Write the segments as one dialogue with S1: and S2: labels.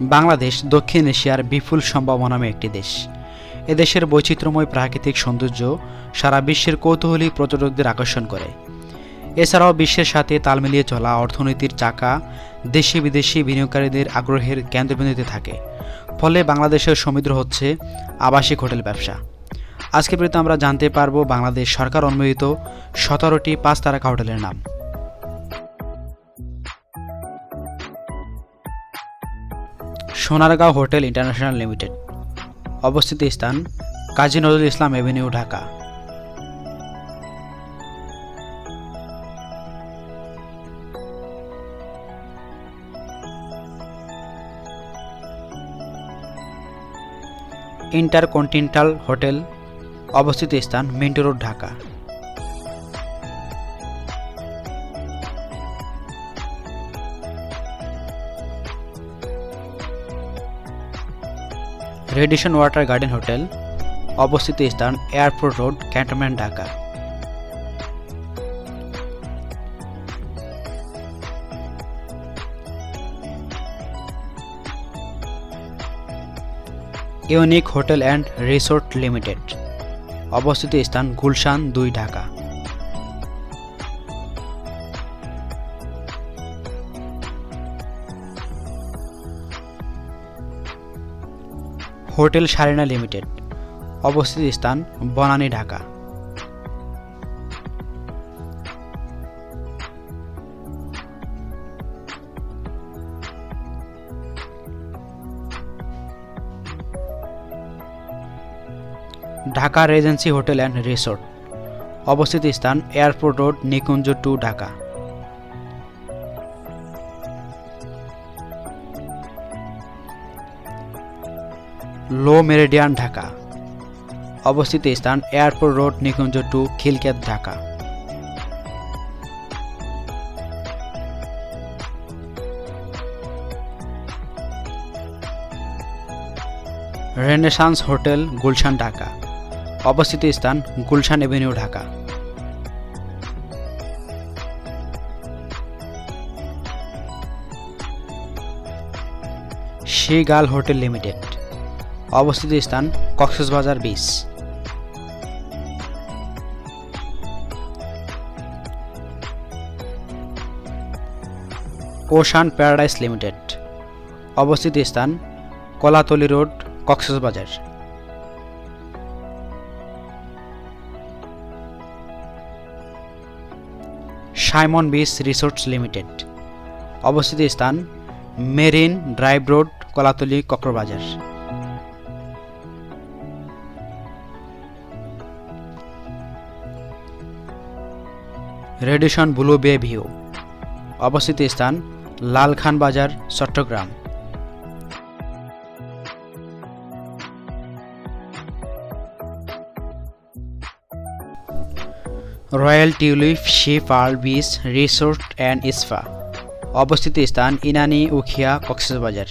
S1: বাংলাদেশ, দক্ষিণ এশিয়ার বিপুল সম্ভাবনাময় একটি দেশ। এদেশের বৈচিত্র্যময় প্রাকৃতিক সৌন্দর্য সারা বিশ্বের কৌতূহলী পর্যটকদের আকর্ষণ করে। এছাড়াও বিশ্বের সাথে তাল মিলিয়ে চলা অর্থনীতির চাকা দেশি বিদেশি বিনিয়োগকারীদের আগ্রহের কেন্দ্রবিন্দুতে থাকে। ফলে বাংলাদেশের সমৃদ্ধ হচ্ছে আবাসিক হোটেল ব্যবসা। আজকে পর্যন্ত আমরা জানতে পারব বাংলাদেশ সরকার অনুমোদিত সতেরোটি পাঁচ তারকা হোটেলের নাম। Sonargaon hotel international limited. অবস্থিত স্থান Kazi Nazrul Islam avenue, Dhaka. Intercontinental hotel অবস্থিত স্থান Minto road, Dhaka. Radisson water garden hotel অবস্থিত স্থান airport road, cantonment Dhaka. Unique hotel and resort limited. অবস্থিত স্থান গুলশান দুই, ঢাকা। Hotel সারেনা limited. অবস্থিত স্থান Banani, Dhaka. Dhaka regency hotel and resort. অবস্থিত স্থান airport road, Nikunja two Dhaka. Le Meridien Dhaka. অবস্থিত স্থান airport road, Nikunja two, Khilkhet, Dhaka. Renaissance hotel, Gulshan, Dhaka. অবস্থিত স্থান Gulshan avenue, Dhaka. Girl hotel limited. অবস্থিত স্থান Cox's Bazar beach ocean paradise limited অবস্থিত স্থান Kolatoli road, Cox's Bazar. Sayeman beach resorts limited অবস্থিত স্থান marine drive road, Kolatoli, Cox's Bazar. Radisson blue bay view. অবস্থিত স্থান Lalkhan Bazar, Chattogram. Royal tulip ship R beach resort and spa অবস্থিত স্থান Inani, Ukhia, Cox's Bazar.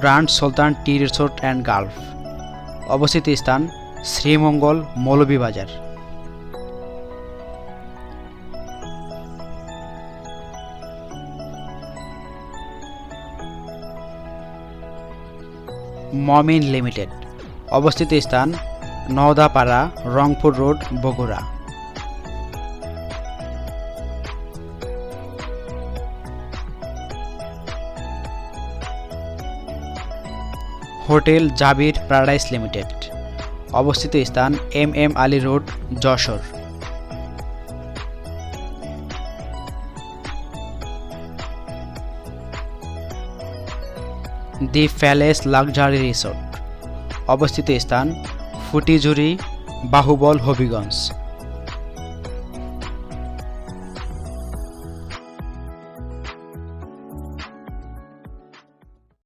S1: Grand sultan tea resort and golf. অবস্থিত স্থান Sreemangal Moulvibazar. Momin limited. অবস্থিত স্থান Naodapara, Rangpur road, Bogura. Hotel Jabir paradise limited. অবস্থিত স্থান M M Ali road, Jessore. The palace luxury resort. অবস্থিত স্থান ফুটিজুরি বাহুবল হবিগঞ্জ।